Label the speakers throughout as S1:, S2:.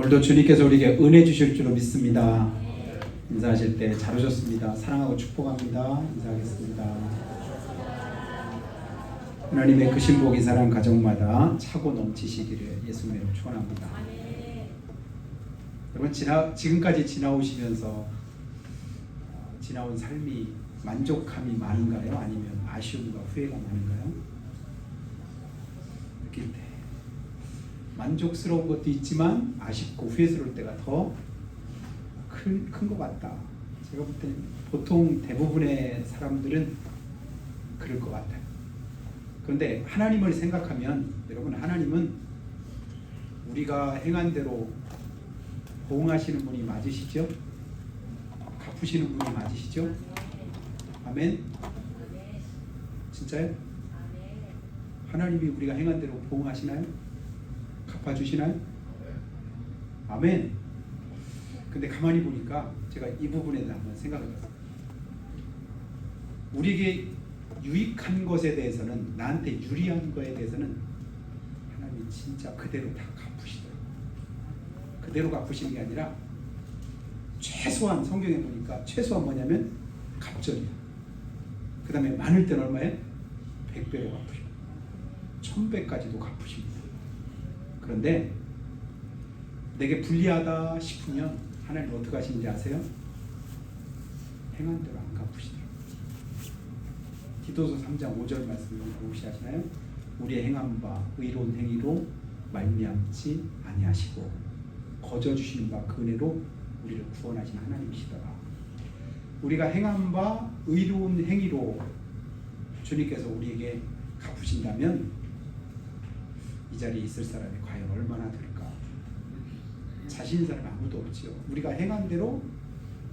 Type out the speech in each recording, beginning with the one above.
S1: 오늘도 주님께서 우리에게 은혜 주실 줄로 믿습니다. 인사하실 때 잘 오셨습니다. 사랑하고 축복합니다. 인사하겠습니다. 하나님의 그 신복이 사랑 가정마다 차고 넘치시기를 예수님으로 축원합니다. 여러분 지나 지금까지 지나오시면서 어, 지나온 삶이 만족함이 많은가요? 아니면 아쉬움과 후회가 많은가요? 느낄 때 만족스러운 것도 있지만 아쉽고 후회스러울 때가 더 큰 큰 것 같다. 제가 볼 때는 보통 대부분의 사람들은 그럴 것 같아요. 그런데 하나님을 생각하면 여러분 하나님은 우리가 행한 대로 보응하시는 분이 맞으시죠? 갚으시는 분이 맞으시죠? 아멘. 진짜요? 하나님이 우리가 행한 대로 보응하시나요? 갚아주시나요? 아멘. 근데 가만히 보니까 제가 이 부분에 대해 한번 생각을 해봤어요. 우리에게 유익한 것에 대해서는 나한테 유리한 것에 대해서는 하나님이 진짜 그대로 다 갚으시더라고요. 그대로 갚으시는 게 아니라 최소한 성경에 보니까 최소한 뭐냐면 갑절이야. 그 다음에 많을 때는 얼마에? 100배로 갚으시고 1000배까지도 갚으십니다. 그런데 내게 불리하다 싶으면 하나님 어떻게 하시는지 아세요? 행한 대로 안 갚으시더라고요. 기도서 3장 5절 말씀을 혹시 아시나요? 우리의 행한 바 의로운 행위로 말미암지 아니하시고 거저 주시는 바 그 은혜로 우리를 구원하신 하나님이시더라. 우리가 행한 바 의로운 행위로 주님께서 우리에게 갚으신다면 이 자리에 있을 사람이 과연 얼마나 될까? 자신 사람 아무도 없지요. 우리가 행한 대로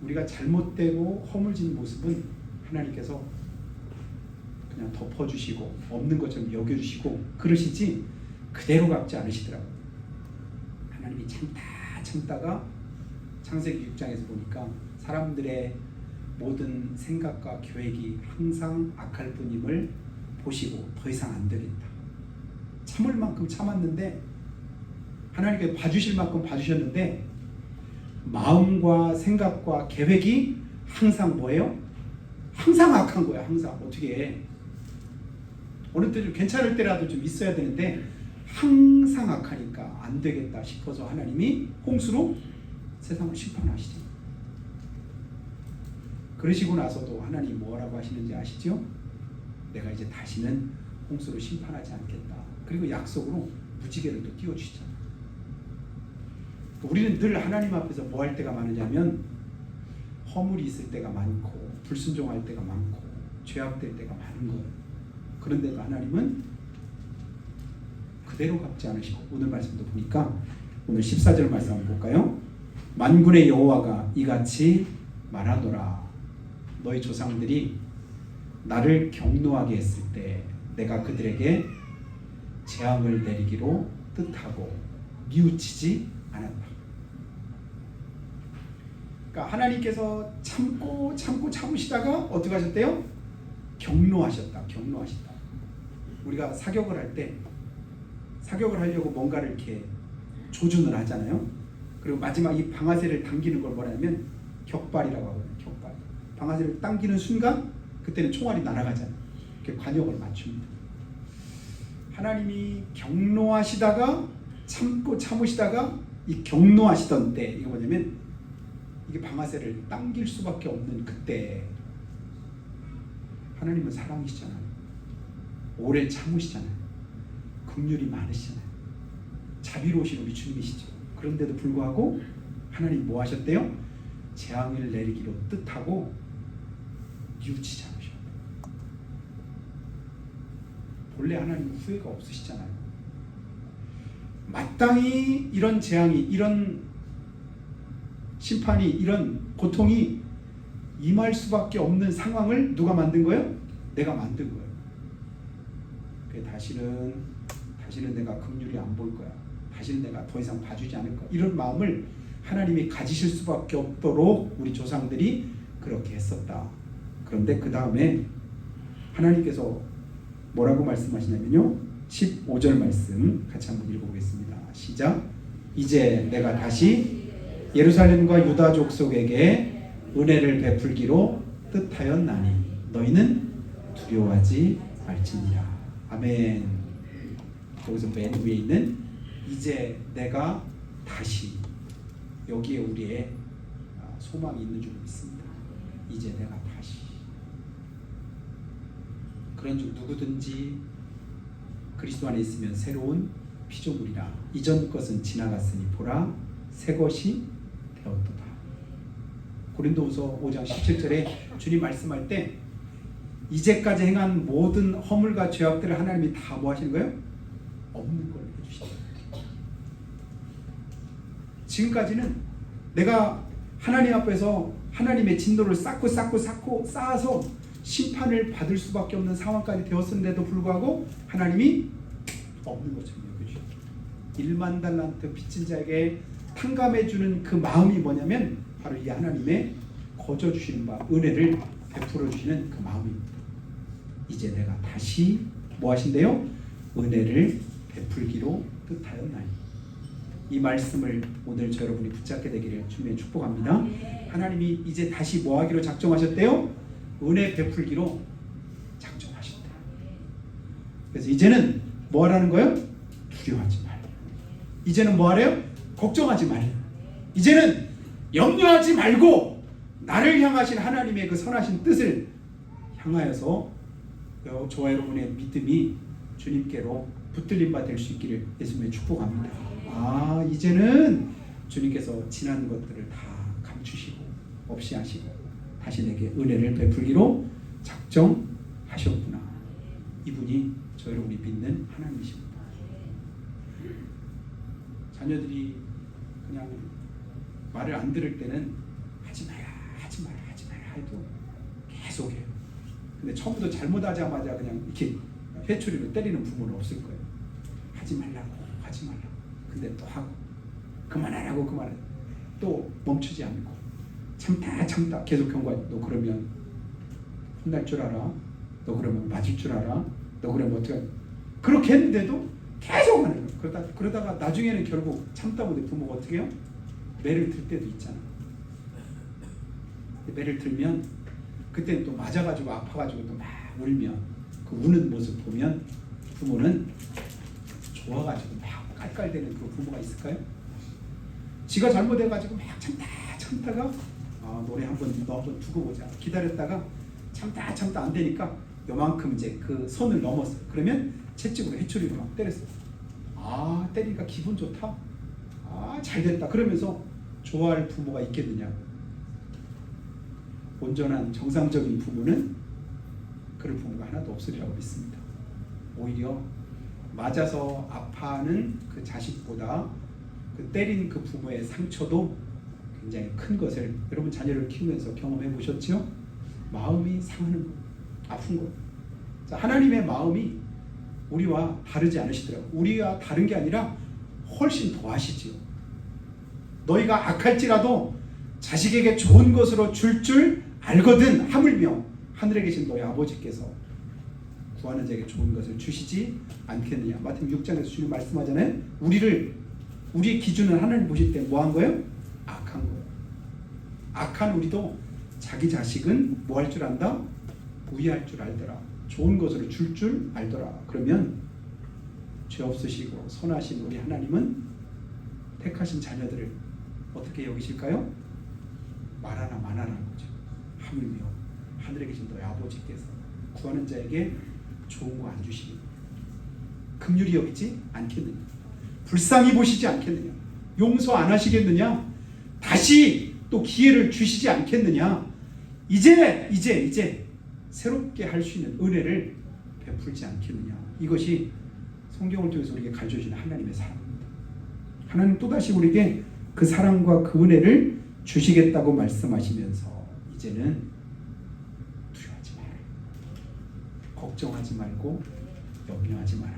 S1: 우리가 잘못되고 허물진 모습은 하나님께서 그냥 덮어주시고 없는 것처럼 여겨주시고 그러시지 그대로 갚지 않으시더라고요. 하나님이 참다 참다가 창세기 6장에서 보니까 사람들의 모든 생각과 계획이 항상 악할 뿐임을 보시고 더 이상 안 되겠다. 참을 만큼 참았는데 하나님께 봐주실 만큼 봐주셨는데 마음과 생각과 계획이 항상 뭐예요? 항상 악한 거야. 항상 어떻게 해? 어느 때 좀 괜찮을 때라도 좀 있어야 되는데 항상 악하니까 안 되겠다 싶어서 하나님이 홍수로 세상을 심판하시죠. 그러시고 나서도 하나님 뭐라고 하시는지 아시죠? 내가 이제 다시는 홍수로 심판하지 않겠다. 그리고 약속으로 무지개를 또 띄워주시잖아. 우리는 늘 하나님 앞에서 뭐 할 때가 많으냐면 허물이 있을 때가 많고 불순종할 때가 많고 죄악될 때가 많은 거예요. 그런데도 하나님은 그대로 갚지 않으시고 오늘 말씀도 보니까 오늘 14절 말씀 한번 볼까요? 만군의 여호와가 이같이 말하노라 너희 조상들이 나를 경노하게 했을 때 내가 그들에게 재앙을 내리기로 뜻하고 뉘우치지 않았다. 그러니까 하나님께서 참고 참고 참으시다가 어떻게 하셨대요? 경노하셨다. 경노하셨다. 우리가 사격을 할 때 사격을 하려고 뭔가를 이렇게 조준을 하잖아요. 그리고 마지막 이 방아쇠를 당기는 걸 뭐냐면 격발이라고 하거든요. 격발. 방아쇠를 당기는 순간 그때는 총알이 날아가잖아요. 관역을 맞춥니다. 하나님이 경노하시다가 참고 참으시다가 이 경노하시던 때 이게 뭐냐면 이게 방아쇠를 당길 수밖에 없는 그때 하나님은 사랑이시잖아요. 오래 참으시잖아요. 긍휼이 많으시잖아요. 자비로우신 우리 주님이시죠. 그런데도 불구하고 하나님 뭐 하셨대요? 재앙을 내리기로 뜻하고 않으셨대요. 본래 하나님 후회가 없으시잖아요. 마땅히 이런 재앙이 이런 심판이 이런 고통이 임할 수밖에 없는 상황을 누가 만든 거예요? 내가 만든 거예요. 그 다시는 다시는 내가 긍휼이 안 볼 거야. 다시는 내가 더 이상 봐주지 않을 거야. 이런 마음을 하나님이 가지실 수밖에 없도록 우리 조상들이 그렇게 했었다. 그런데 그 다음에 하나님께서 뭐라고 말씀하시냐면요. 15절 말씀 같이 한번 읽어보겠습니다. 시작. 이제 내가 다시 예루살렘과 유다 족속에게 은혜를 베풀기로 뜻하였나니 너희는 두려워하지 말지니라. 아멘. 여기서 맨 위에 있는 이제 내가 다시 여기에 우리의 아, 소망이 있는 줄 믿습니다. 이제 내가 다시 그런 줄 누구든지 그리스도 안에 있으면 새로운 피조물이라 이전 것은 지나갔으니 보라 새 것이 되었도다. 고린도후서 5장 17절에 주님 말씀할 때 이제까지 행한 모든 허물과 죄악들을 하나님이 다 뭐 하시는 거예요? 없는 걸 해주신다. 지금까지는 내가 하나님 앞에서 하나님의 진노를 쌓고 쌓고 쌓고 쌓아서 심판을 받을 수밖에 없는 상황까지 되었는데도 불구하고 하나님이 없는 것처럼 여겨주셔. 1만 달란트 빚진 자에게 탕감해 주는 그 마음이 뭐냐면 바로 이 하나님의 거저 주시는 바 은혜를 베풀어 주시는 그 마음입니다. 이제 내가 다시 뭐 하신대요? 은혜를 베풀기로 뜻하였나니. 이 말씀을 오늘 저 여러분이 붙잡게 되기를 주님의 축복합니다. 하나님이 이제 다시 뭐 하기로 작정하셨대요? 은혜 베풀기로 작정하셨다. 그래서 이제는 뭐 하라는 거예요? 두려워하지 말라. 이제는 뭐 하래요? 걱정하지 말라. 이제는 염려하지 말고 나를 향하신 하나님의 그 선하신 뜻을 향하여서 저와 여러분의 믿음이 주님께로 붙들림 받을 수 있기를 예수님의 축복합니다. 아 이제는 주님께서 지난 것들을 다 감추시고 없이 하시고 내게 은혜를 베풀기로 작정하셨구나. 이분이 저 여러분이 믿는 하나님이십니다. 자녀들이 그냥 말을 안 들을 때는 하지 마라, 하지 마라, 하지 마라 해도 계속해요. 근데 처음부터 잘못하자마자 그냥 이렇게 회초리로 때리는 부모는 없을 거예요. 하지 말라고, 하지 말라고. 근데 또 하고 그만하라고 그만해. 또 멈추지 않고 참다 참다 계속 경고해. 너 그러면 혼날 줄 알아. 너 그러면 맞을 줄 알아. 너 그러면 어떻게 할- 그렇게 했는데도 계속 하는 거예요. 그러다 그러다가 나중에는 결국 참다 보니 부모가 어떻게 해요? 매를 들 때도 있잖아. 매를 들면 그때는 또 맞아가지고 아파가지고 또 막 울면 그 우는 모습 보면 부모는 좋아가지고 막 깔깔대는 그 부모가 있을까요? 지가 잘못해가지고 막 참다 참다가 아, 노래 한번 너 한 번 두고 보자 기다렸다가 참다 참다 안 되니까 요만큼 이제 그 선을 넘었어요. 그러면 채찍으로 해초리로 막 때렸어요. 아 때리니까 기분 좋다. 아 잘 됐다. 그러면서 좋아할 부모가 있겠느냐? 온전한 정상적인 부모는 그런 부모가 하나도 없으리라고 믿습니다. 오히려 맞아서 아파하는 그 자식보다 그 때린 그 부모의 상처도 굉장히 큰 것을 여러분 자녀를 키우면서 경험해 보셨죠? 마음이 상하는 거, 아픈 거. 자, 하나님의 마음이 우리와 다르지 않으시더라고. 우리와 다른 게 아니라 훨씬 더 하시지요. 너희가 악할지라도 자식에게 좋은 것으로 줄줄 알거든 하물며 하늘에 계신 너희 아버지께서 구하는 자에게 좋은 것을 주시지 않겠느냐. 마태복음 6장에서 주님 말씀하잖아요. 우리를 우리의 기준은 하나님 보실 때 뭐 한 거예요? 악한 우리도 자기 자식은 뭐 할 줄 안다? 부의할 줄 알더라. 좋은 것으로 줄 줄 알더라. 그러면 죄 없으시고 선하신 우리 하나님은 택하신 자녀들을 어떻게 여기실까요? 말하나 마나라는 거죠. 하물며 하늘에 계신 너희 아버지께서 구하는 자에게 좋은 거 안 주시니 긍휼히 여기지 않겠느냐? 불쌍히 보시지 않겠느냐? 용서 안 하시겠느냐? 다시 또 기회를 주시지 않겠느냐? 이제 이제 이제 새롭게 할 수 있는 은혜를 베풀지 않겠느냐? 이것이 성경을 통해서 우리에게 가르쳐 주시는 하나님의 사랑입니다. 하나님 또다시 우리에게 그 사랑과 그 은혜를 주시겠다고 말씀하시면서 이제는 두려워하지 마라. 걱정하지 말고 염려하지 마라.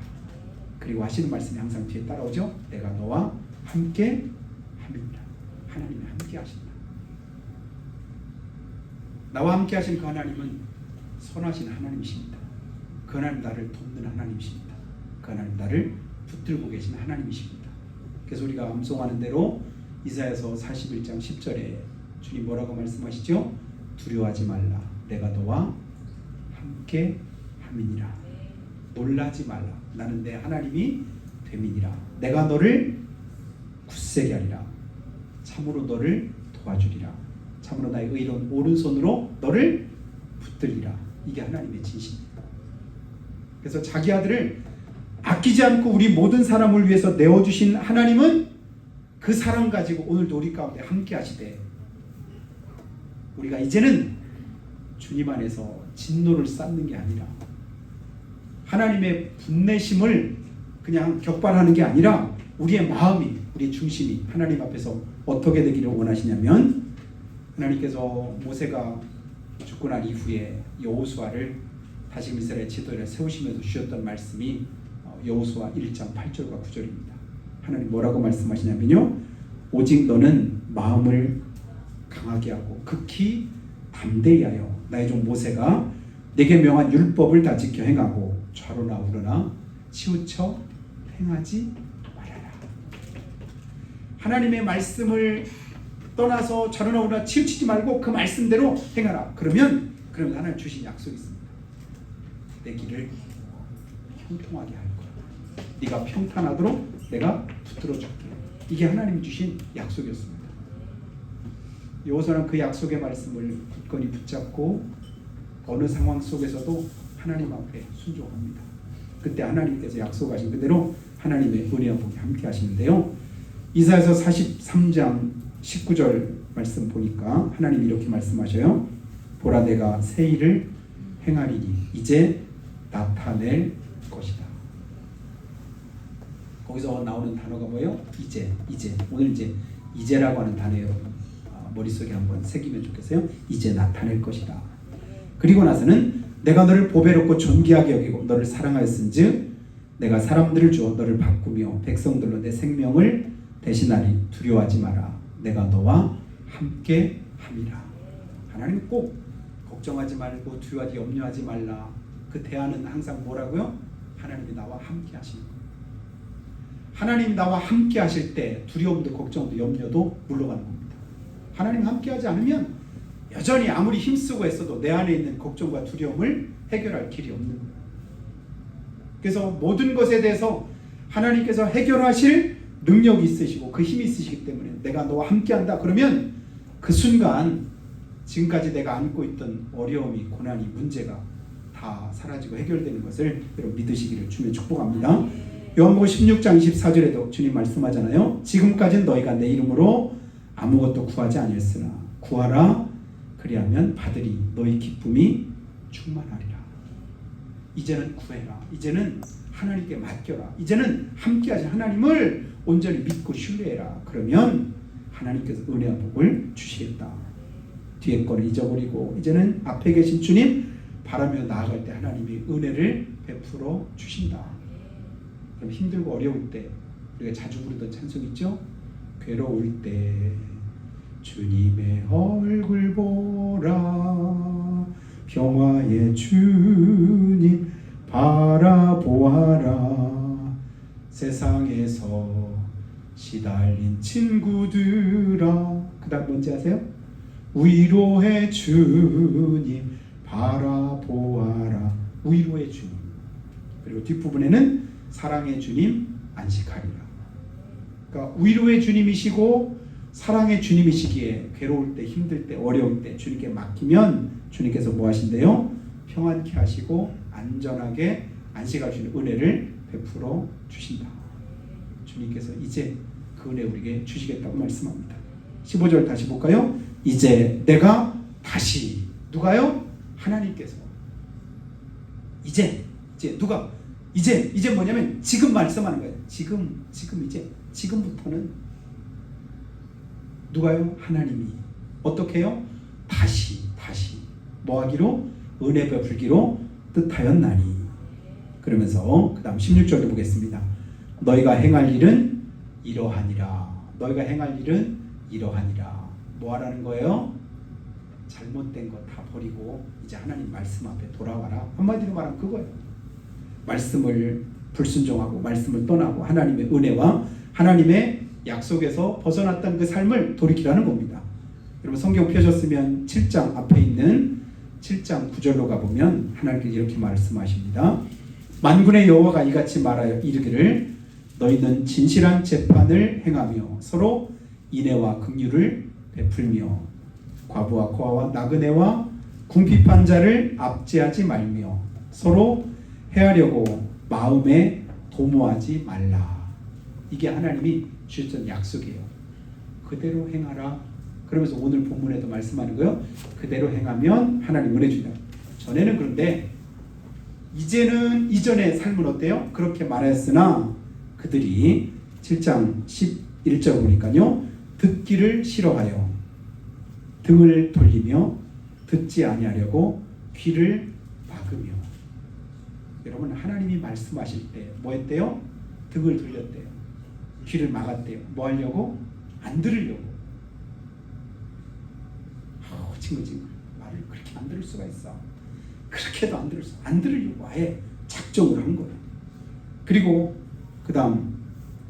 S1: 그리고 하시는 말씀이 항상 뒤에 따라오죠. 내가 너와 함께 함이라. 하나님이 함께 하신다. 나와 함께 하신 그 하나님은 선하신 하나님이십니다. 그 하나님 나를 돕는 하나님이십니다. 그 하나님 나를 붙들고 계신 하나님이십니다. 그래서 우리가 암송하는 대로 이사야서 41장 10절에 주님 뭐라고 말씀하시죠? 두려워하지 말라. 내가 너와 함께 함이니라. 놀라지 말라. 나는 내 하나님이 됨이니라. 내가 너를 굳세게 하리라. 참으로 너를 도와주리라. 참으로 나의 의로운 오른손으로 너를 붙들리라. 이게 하나님의 진심입니다. 그래서 자기 아들을 아끼지 않고 우리 모든 사람을 위해서 내어주신 하나님은 그 사랑 가지고 오늘도 우리 가운데 함께 하시되 우리가 이제는 주님 안에서 진노를 쌓는 게 아니라 하나님의 분내심을 그냥 격발하는 게 아니라 우리의 마음이 우리의 중심이 하나님 앞에서 어떻게 되기를 원하시냐면 하나님께서 모세가 죽고 난 이후에 여호수아를 다시 이스라엘 지도를 세우시면서 주셨던 말씀이 어, 여호수아 1장 8절과 9절입니다. 하나님 뭐라고 말씀하시냐면요. 오직 너는 마음을 강하게 하고 극히 담대히 하여 나의 종 모세가 내게 명한 율법을 다 지켜 행하고 좌로나 우로나 치우쳐 행하지 말아라. 하나님의 말씀을 떠나서 좌로나 우로나 치우치지 말고 그 말씀대로 행하라. 그러면 그러면 하나님 주신 약속이 있습니다. 내 길을 형통하게 할 거야. 네가 평탄하도록 내가 붙들어 줄게. 이게 하나님이 주신 약속이었습니다. 여호수아는 그 약속의 말씀을 굳건히 붙잡고 어느 상황 속에서도 하나님 앞에 순종합니다. 그때 하나님께서 약속하신 그대로 하나님의 은혜와 복이 함께 하시는데요. 이사야서 43장 19절 말씀 보니까 하나님 이렇게 말씀하셔요. 보라 내가 새 일을 행하리니 이제 나타낼 것이다. 거기서 나오는 단어가 뭐예요? 이제, 이제. 오늘 이제 이제라고 하는 단어 여러분 아, 머릿속에 한번 새기면 좋겠어요. 이제 나타낼 것이다. 그리고 나서는 내가 너를 보배롭고 존귀하게 여기고 너를 사랑하였은즉 내가 사람들을 주어 너를 바꾸며 백성들로 내 생명을 대신하리 두려워하지 마라. 내가 너와 함께 함이라. 하나님 꼭 걱정하지 말고 두려워하지 염려하지 말라. 그 대안은 항상 뭐라고요? 하나님이 나와 함께 하시는 거예요. 하나님 나와 함께 하실 때 두려움도 걱정도 염려도 물러가는 겁니다. 하나님 함께 하지 않으면 여전히 아무리 힘쓰고 했어도 내 안에 있는 걱정과 두려움을 해결할 길이 없는 거예요. 그래서 모든 것에 대해서 하나님께서 해결하실 능력이 있으시고 그 힘이 있으시기 때문에 내가 너와 함께 한다 그러면 그 순간 지금까지 내가 안고 있던 어려움이 고난이 문제가 다 사라지고 해결되는 것을 여러분 믿으시기를 주님 축복합니다. 요한복음 16장 24절에도 주님 말씀하잖아요. 지금까지는 너희가 내 이름으로 아무것도 구하지 아니했으나 구하라 그리하면 받으리 너희 기쁨이 충만하리라. 이제는 구해라. 이제는 하나님께 맡겨라. 이제는 함께하신 하나님을 온전히 믿고 신뢰해라. 그러면 하나님께서 은혜와 복을 주시겠다. 뒤에 거를 잊어버리고 이제는 앞에 계신 주님 바라며 나아갈 때 하나님이 은혜를 베풀어 주신다. 그럼 힘들고 어려울 때 우리가 자주 부르던 찬송 있죠? 괴로울 때 주님의 얼굴 보라 평화의 주님 바라보아라 세상에서 시달린 친구들아 그 다음 뭔지 아세요? 위로의 주님 바라보아라 위로의 주님 그리고 뒷부분에는 사랑의 주님 안식하리라 그러니까 위로의 주님이시고 사랑의 주님이시기에 괴로울 때 힘들 때 어려울 때 주님께 맡기면 주님께서 뭐 하신대요? 평안케 하시고 안전하게 있는 은혜를 베풀어 주신다. 주님께서 이제 그 은혜 우리에게 주시겠다고 말씀합니다. 15절 다시 볼까요? 이제 내가 다시 누가요? 하나님께서 이제 이제 누가 이제 이제 뭐냐면 지금 말씀하는 거예요. 지금 지금 이제 지금부터는 누가요? 하나님이 어떻게 해요? 다시 다시 뭐하기로 은혜 베풀기로 뜻하였나니 그러면서 그 다음 16절도 보겠습니다. 너희가 행할 일은 이러하니라. 너희가 행할 일은 이러하니라. 뭐 하라는 거예요? 잘못된 거 다 버리고 이제 하나님 말씀 앞에 돌아와라. 한마디로 말하면 그거예요. 말씀을 불순종하고 말씀을 떠나고 하나님의 은혜와 하나님의 약속에서 벗어났던 그 삶을 돌이키라는 겁니다. 여러분 성경 펴셨으면 7장 앞에 있는 7장 9절로 가보면 하나님께서 이렇게 말씀하십니다. 만군의 여호와가 이같이 말하여 이르기를 너희는 진실한 재판을 행하며 서로 인애와 긍휼을 베풀며 과부와 고아와 나그네와 궁핍한 자를 압제하지 말며 서로 해하려고 마음에 도모하지 말라. 이게 하나님이 주셨던 약속이에요. 그대로 행하라. 그러면서 오늘 본문에도 말씀하는 거요. 그대로 행하면 하나님 은혜 주다. 전에는 그런데 이제는 이전의 삶은 어때요? 그렇게 말했으나 그들이 7장 11절 보니까요. 듣기를 싫어하여 등을 돌리며 듣지 아니하려고 귀를 막으며 여러분 하나님이 말씀하실 때 뭐 했대요? 등을 돌렸대요. 귀를 막았대요. 뭐 하려고? 안 들으려고. 아, 징글징글 말을 그렇게 안 들을 수가 있어. 그렇게도 안 들을 수, 안 들으려고 아예 작정을 한 거예요. 그리고 그 다음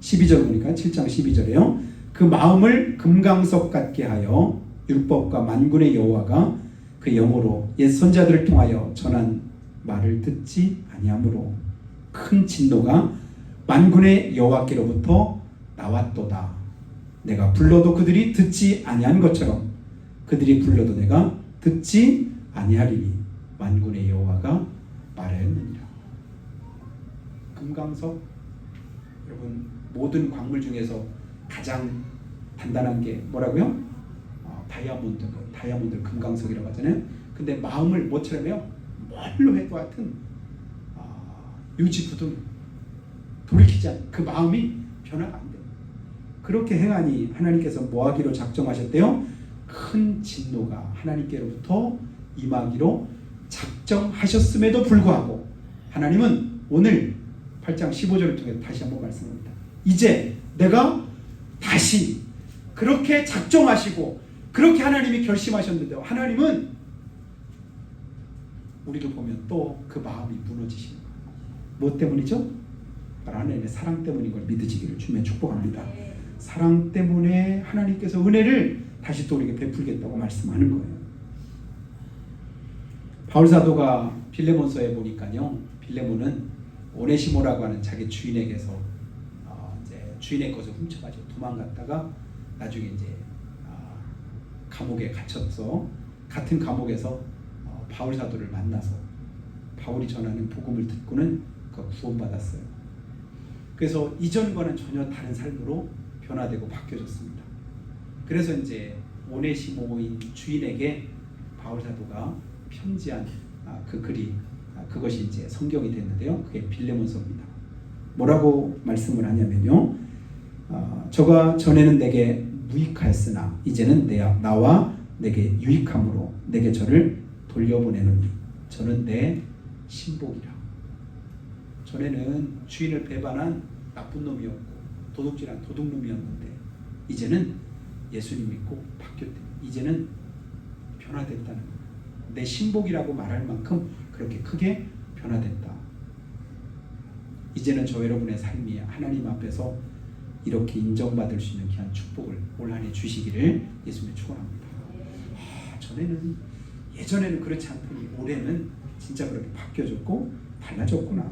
S1: 12절 보니까 7장 12절에요. 그 마음을 금강석 같게 하여 율법과 만군의 여호와가 그 영으로 옛 선자들을 통하여 전한 말을 듣지 아니하므로 큰 진노가 만군의 여호와께로부터 나왔도다. 내가 불러도 그들이 듣지 아니한 것처럼 그들이 불러도 내가 듣지 아니하리니 만군의 여호와가 말하였느니라. 금강석 여러분 모든 광물 중에서 가장 단단한 게 뭐라고요? 어, 다이아몬드, 그 다이아몬드 금강석이라고 하잖아요. 근데 마음을 뭐처럼 해요? 뭘로 해도 하여튼 어, 유지부동 돌이키지 않. 그 마음이 변화가 안 돼요. 그렇게 행하니 하나님께서 뭐하기로 작정하셨대요? 큰 진노가 하나님께로부터 임하기로 작정하셨음에도 불구하고 하나님은 오늘 8장 15절을 통해 다시 한번 말씀합니다. 이제 내가 다시 그렇게 작정하시고 그렇게 하나님이 결심하셨는데 하나님은 우리를 보면 또 그 마음이 무너지시는 거예요. 뭐 때문이죠? 바로 하나님의 사랑 때문인 걸 믿으시기를 주면 축복합니다. 사랑 때문에 하나님께서 은혜를 다시 또 우리에게 베풀겠다고 말씀하는 거예요. 바울 사도가 빌레몬서에 보니까요. 빌레몬은 오네시모라고 하는 자기 주인에게서 어, 이제 주인의 것을 훔쳐가지고 도망갔다가 나중에 이제 아, 감옥에 갇혔어. 같은 감옥에서 어, 바울 사도를 만나서 바울이 전하는 복음을 듣고는 그 구원받았어요. 그래서 이전과는 전혀 다른 삶으로 변화되고 바뀌어졌습니다. 그래서 이제 오네시모인 주인에게 바울 사도가 편지한 아, 그 글이 아, 그것이 이제 성경이 됐는데요. 그게 빌레몬서입니다. 뭐라고 말씀을 하냐면요. 아, 저가 전에는 내게 무익하였으나 이제는 내 나와 내게 유익함으로 내게 저를 돌려보내노니 저는 내 신복이라. 전에는 주인을 배반한 나쁜 놈이었고 도둑질한 도둑놈이었는데 이제는 예수님 믿고 바뀌었대. 이제는 변화됐다는 거예요. 내 신복이라고 말할 만큼 그렇게 크게 변화됐다. 이제는 저 여러분의 삶이 하나님 앞에서 이렇게 인정받을 수 있는 귀한 축복을 올 한해 주시기를 예수님 축원합니다. 아, 전에는 예전에는 그렇지 않더니 올해는 진짜 그렇게 바뀌어졌고 달라졌구나.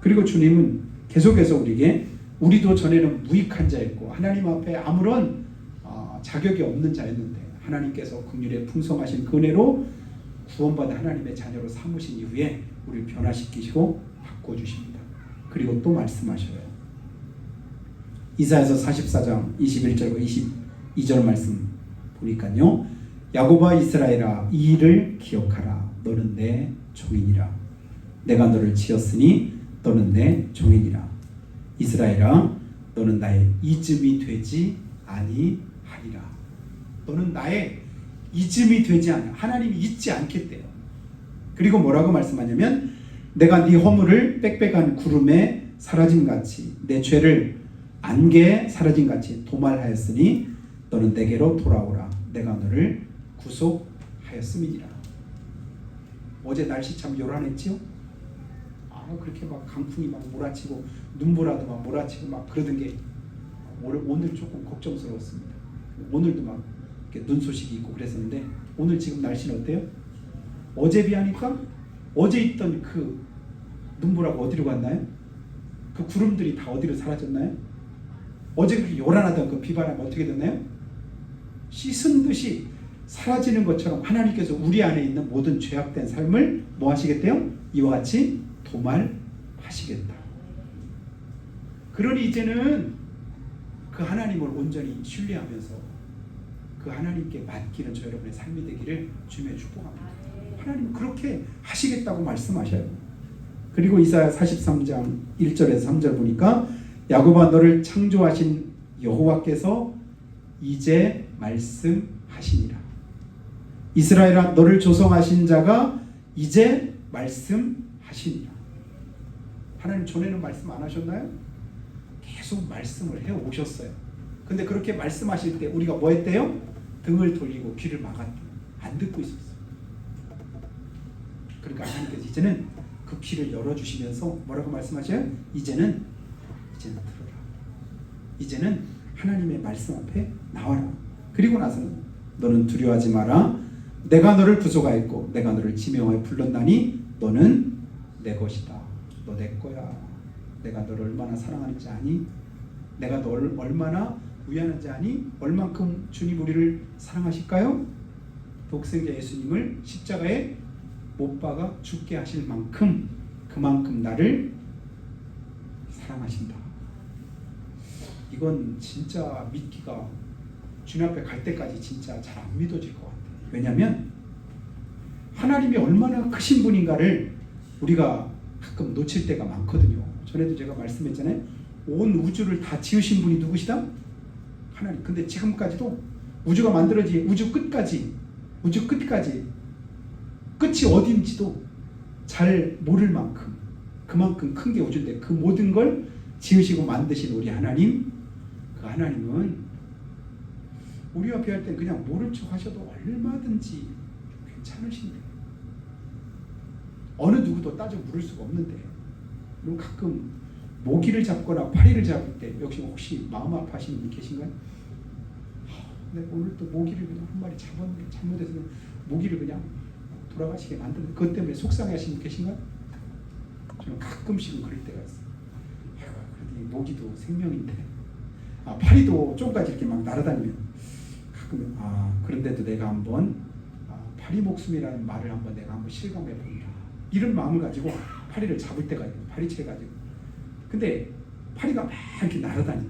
S1: 그리고 주님은 계속해서 우리에게 우리도 전에는 무익한 자였고 하나님 앞에 아무런 어, 자격이 없는 자였는데 하나님께서 긍휼에 풍성하신 그 은혜로 구원받은 하나님의 자녀로 삼으신 이후에 우리를 변화시키시고 바꿔주십니다. 그리고 또 말씀하셔요. 이사에서 44장 21절과 22절 말씀 보니까요. 야고바 이스라엘아 이 일을 기억하라. 너는 내 종이니라. 내가 너를 지었으니 너는 내 종이니라. 이스라엘아 너는 나의 이즘이 되지 아니하리라. 너는 나의 이즘이 되지 않아. 하나님이 잊지 않겠대요. 그리고 뭐라고 말씀하냐면 내가 네 허물을 빽빽한 구름에 사라짐 같이 내 죄를 안개에 사라짐 같이 도말하였으니 너는 내게로 돌아오라. 내가 너를 구속하였음이니라. 어제 날씨 참 요란했지요? 아, 막 그렇게 막 강풍이 막 몰아치고 눈보라도 막 몰아치고 막 그러던 게 오늘, 조금 걱정스러웠습니다. 오늘도 막 눈 소식이 있고 그랬었는데 오늘 지금 날씨는 어때요? 어제 비하니까 어제 있던 그 눈보라가 어디로 갔나요? 그 구름들이 다 어디로 사라졌나요? 어제 그렇게 요란하던 그 비바람이 어떻게 됐나요? 씻은 듯이 사라지는 것처럼 하나님께서 우리 안에 있는 모든 죄악된 삶을 뭐 하시겠대요? 이와 같이 도말하시겠다. 그러니 이제는 그 하나님을 온전히 신뢰하면서 그 하나님께 맡기는 저 여러분의 삶이 되기를 주님의 축복합니다. 하나님 그렇게 하시겠다고 말씀하셔요. 그리고 이사야 43장 1절에서 3절 보니까 야곱아 너를 창조하신 여호와께서 이제 말씀하시니라. 이스라엘아 너를 조성하신 자가 이제 말씀하시니라. 하나님 전에는 말씀 안 하셨나요? 계속 말씀을 해 오셨어요. 근데 그렇게 말씀하실 때 우리가 뭐 했대요? 등을 돌리고 귀를 막았대요. 안 듣고 있었어요. 그러니까 하나님께서 이제는 그 귀를 열어주시면서 뭐라고 말씀하셔요? 이제는 이제는 들어라. 이제는 하나님의 말씀 앞에 나와라. 그리고 나서는 너는 두려워하지 마라. 내가 너를 구속하였고 내가 너를 지명하여 불렀나니 너는 내 것이다. 너 내 거야. 내가 너를 얼마나 사랑하는지 아니? 내가 너를 얼마나 위하는지 아니? 얼만큼 주님 우리를 사랑하실까요? 독생자 예수님을 십자가에 못 박아 죽게 하실 만큼 그만큼 나를 사랑하신다. 이건 진짜 믿기가 주님 앞에 갈 때까지 진짜 잘 안 믿어질 것 같아요. 왜냐하면 하나님이 얼마나 크신 분인가를 우리가 가끔 놓칠 때가 많거든요. 전에도 제가 말씀했잖아요. 온 우주를 다 지으신 분이 누구시다? 하나님. 근데 지금까지도 우주가 만들어진 우주 끝까지 우주 끝까지 끝이 어딘지도 잘 모를 만큼 그만큼 큰 게 우주인데 그 모든 걸 지으시고 만드신 우리 하나님 그 하나님은 우리와 비할 땐 그냥 모른 척 하셔도 얼마든지 괜찮으신데 어느 누구도 따져 물을 수가 없는데 그리고 가끔 모기를 잡거나 파리를 잡을 때 역시 혹시 마음 아파하시는 분 계신가요? 하, 내가 오늘 또 모기를 그냥 한 마리 잡았는데 잘못해서 모기를 그냥 돌아가시게 만드는 그것 때문에 속상해하시는 분 계신가요? 저는 가끔씩은 그럴 때가 있어요. 모기도 생명인데 아, 파리도 좀까지 이렇게 막 날아다니면 가끔 아 그런데도 내가 한번 아, 파리 목숨이라는 말을 한번 내가 한번 실감해 본다 이런 마음을 가지고 파리를 잡을 때가 있고 파리채 가지고 근데 파리가 막 이렇게 날아다니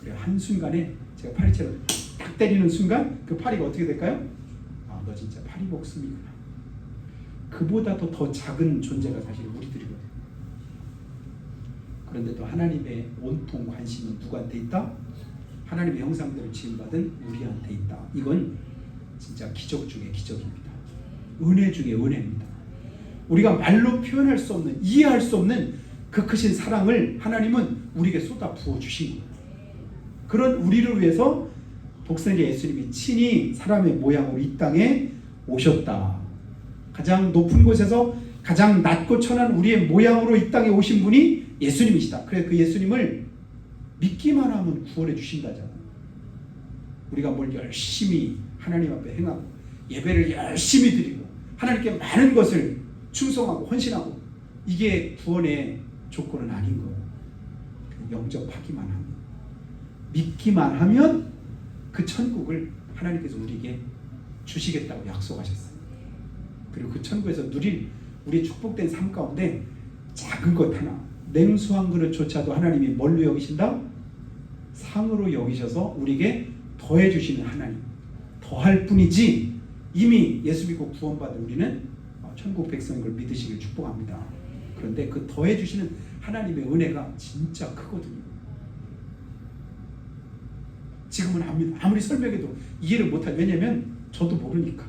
S1: 그래 한 순간에 제가 파리채를 딱 때리는 순간 그 파리가 어떻게 될까요? 아 너 진짜 파리 목숨이구나 그보다도 더 작은 존재가 사실 우리들이거든요. 그런데도 하나님의 온통 관심은 누구한테 있다? 하나님의 형상대로 지음받은 우리한테 있다. 이건 진짜 기적 중의 기적입니다. 은혜 중의 은혜입니다. 우리가 말로 표현할 수 없는, 이해할 수 없는 그 크신 사랑을 하나님은 우리에게 쏟아 부어 주신 거예요. 그런 우리를 위해서 독생자 예수님이 친히 사람의 모양으로 이 땅에 오셨다. 가장 높은 곳에서 가장 낮고 천한 우리의 모양으로 이 땅에 오신 분이 예수님이시다. 그래서 그 예수님을 믿기만 하면 구원해 주신다잖아. 우리가 뭘 열심히 하나님 앞에 행하고 예배를 열심히 드리고 하나님께 많은 것을 충성하고 헌신하고 이게 구원의 조건은 아닌 거예요. 영접 하기만 하면 믿기만 하면 그 천국을 하나님께서 우리에게 주시겠다고 약속하셨어요. 그리고 그 천국에서 누릴 우리의 축복된 삶 가운데 작은 것 하나 냉수한 그릇조차도 하나님이 뭘로 여기신다? 상으로 여기셔서 우리에게 더해 주시는 하나님 더할 뿐이지 이미 예수 믿고 구원받은 우리는 천국 백성인 걸 믿으시길 축복합니다. 그런데 그 더해 주시는 하나님의 은혜가 진짜 크거든요. 지금은 압니다. 아무리 설명해도 이해를 못할 왜냐면 저도 모르니까.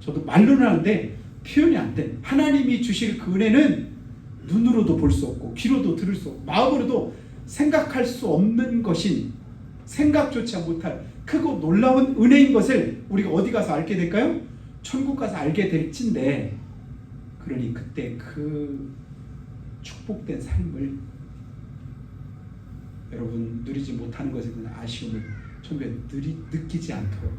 S1: 저도 말로는 하는데 표현이 안 돼. 하나님이 주실 그 은혜는 눈으로도 볼 수 없고 귀로도 들을 수 없고 마음으로도 생각할 수 없는 것인 생각조차 못할 크고 놀라운 은혜인 것을 우리가 어디 가서 알게 될까요? 천국 가서 알게 될진데 그러니 그때 그 축복된 삶을 여러분 누리지 못하는 것에 대한 아쉬움을 전혀 느리, 느끼지 않도록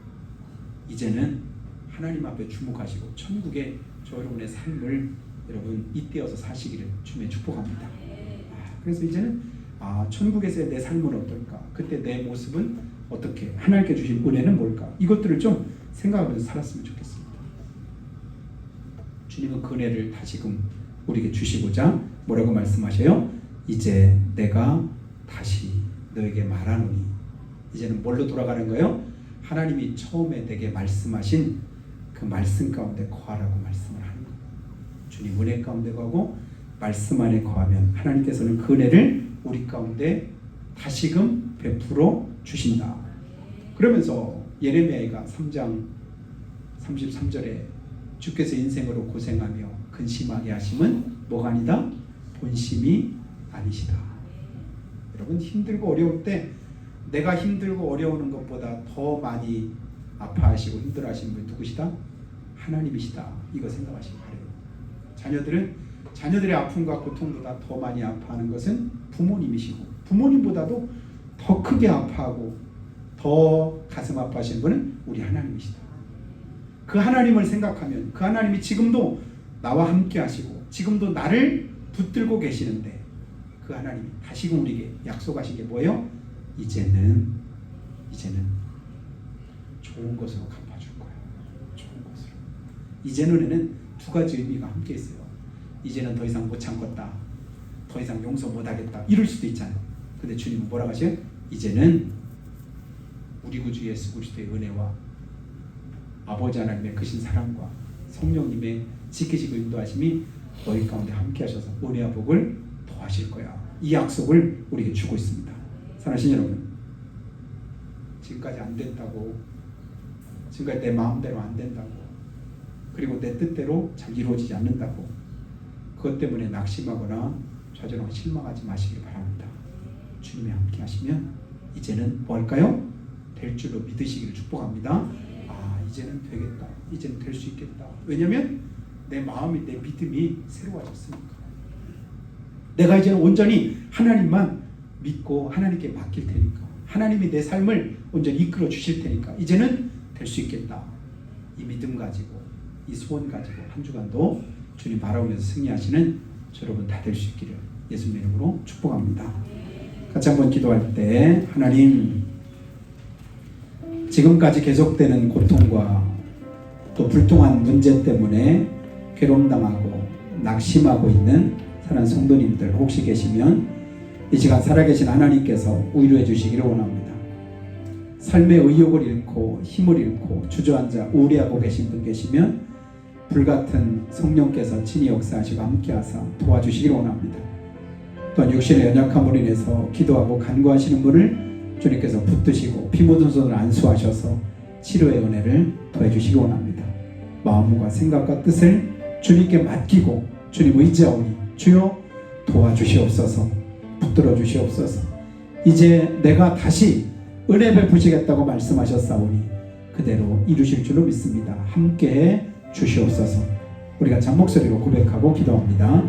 S1: 이제는 하나님 앞에 주목하시고 천국의 저 여러분의 삶을 여러분 잇대어서 사시기를 주님의 축복합니다. 아, 그래서 이제는 아, 천국에서의 내 삶은 어떨까? 그때 내 모습은 어떻게? 하나님께 주신 은혜는 뭘까? 이것들을 좀 생각하면서 살았으면 좋겠습니다. 주님은 그 은혜를 다시금 우리에게 주시고자 뭐라고 말씀하셔요? 이제 내가 다시 너에게 말하노니 이제는 뭘로 돌아가는 거예요? 하나님이 처음에 내게 말씀하신 그 말씀 가운데 거하라고 말씀을 하는 거예요. 주님 은혜 가운데 거하고 말씀 안에 거하면 하나님께서는 그 은혜를 우리 가운데 다시금 베풀어 주신다. 그러면서 예레미야가 3장 33절에 주께서 인생으로 고생하며 근심하게 하심은 뭐가 아니다? 본심이 아니시다. 여러분 힘들고 어려울 때 내가 힘들고 어려우는 것보다 더 많이 아파하시고 힘들어하시는 분이 누구시다? 하나님이시다. 이거 생각하시기 바래요. 자녀들은 자녀들의 아픔과 고통보다 더 많이 아파하는 것은 부모님이시고 부모님보다도 더 크게 아파하고 더 가슴 아파하시는 분은 우리 하나님이시다. 그 하나님을 생각하면 그 하나님이 지금도 나와 함께 하시고 지금도 나를 붙들고 계시는데 그 하나님이 다시금 우리에게 약속하신 게 뭐예요? 이제는 이제는 좋은 것으로 갚아줄 거예요. 좋은 것으로. 이제는에는 두 가지 의미가 함께 있어요. 이제는 더 이상 못 참겠다. 더 이상 용서 못 하겠다. 이럴 수도 있잖아요. 근데 주님은 뭐라고 하셔요? 이제는 우리 구주 예수 그리스도의 은혜와 아버지 하나님의 크신 사랑과 성령님의 지키시고 인도하심이 너희 가운데 함께 하셔서 은혜와 복을 더하실 거야. 이 약속을 우리에게 주고 있습니다. 사랑하신 여러분, 지금까지 안 됐다고, 지금까지 내 마음대로 안 된다고, 그리고 내 뜻대로 잘 이루어지지 않는다고, 그것 때문에 낙심하거나 좌절하고 실망하지 마시길 바랍니다. 주님이 함께 하시면 이제는 뭐 할까요? 될 줄로 믿으시기를 축복합니다. 아, 이제는 되겠다. 이제는 될 수 있겠다. 왜냐면 내 마음이 내 믿음이 새로워졌으니까. 내가 이제는 온전히 하나님만 믿고 하나님께 맡길 테니까. 하나님이 내 삶을 온전히 이끌어 주실 테니까. 이제는 될 수 있겠다. 이 믿음 가지고 이 소원 가지고 한 주간도 주님 바라보면서 승리하시는 저 여러분 다 될 수 있기를 예수님 이름으로 축복합니다. 같이 한번 기도할 때 하나님 지금까지 계속되는 고통과 또 불통한 문제 때문에 괴롭당하고 낙심하고 있는 사랑 성도님들 혹시 계시면 이 시간 살아계신 하나님께서 위로해 주시기를 원합니다. 삶의 의욕을 잃고 힘을 잃고 주저앉아 우울해하고 계신 분 계시면 불같은 성령께서 친히 역사하시고 함께하사 도와주시기를 원합니다. 또한 육신의 연약함으로 인해서 기도하고 간구하시는 분을 주님께서 붙드시고 피 묻은 손을 안수하셔서 치료의 은혜를 더해 주시기 원합니다. 마음과 생각과 뜻을 주님께 맡기고 주님 의지하오니 주여 도와주시옵소서 붙들어 주시옵소서 이제 내가 다시 은혜 베푸시겠다고 말씀하셨사오니 그대로 이루실 줄로 믿습니다. 함께 주시옵소서 우리가 잠 목소리로 고백하고 기도합니다.